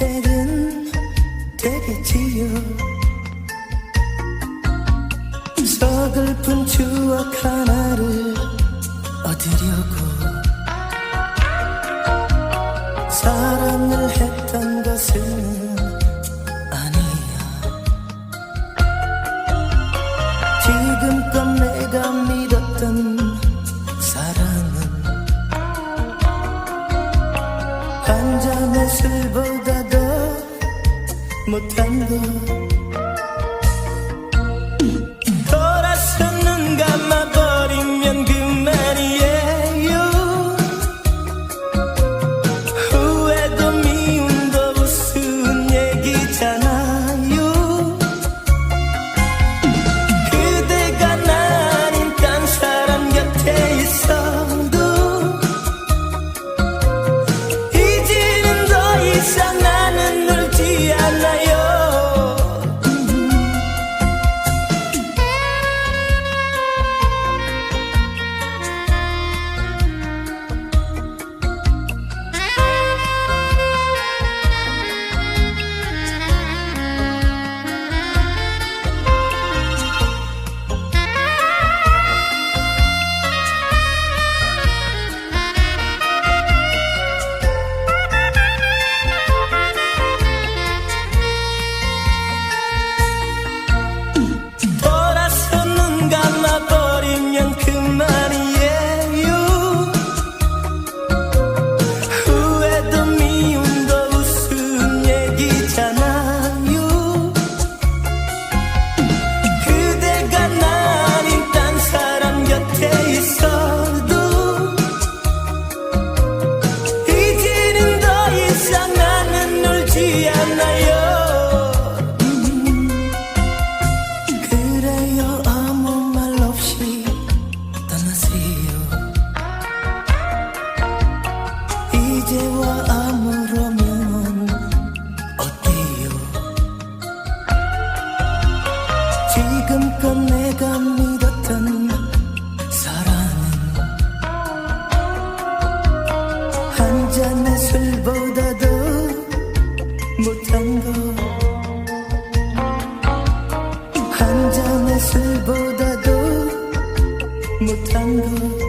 어떻게든 되겠지요. 서글픈 추억 하나를 얻으려고 사랑을 했던 것은 아니야. 지금껏 내가 믿었던 사랑은 한 잔의 술보다 더 못 이제와 아무러면 어때요? 지금껏 내가 믿었던 사랑은 한 잔의 술보다도 못한 것. 한 잔의 술보다도 못한 것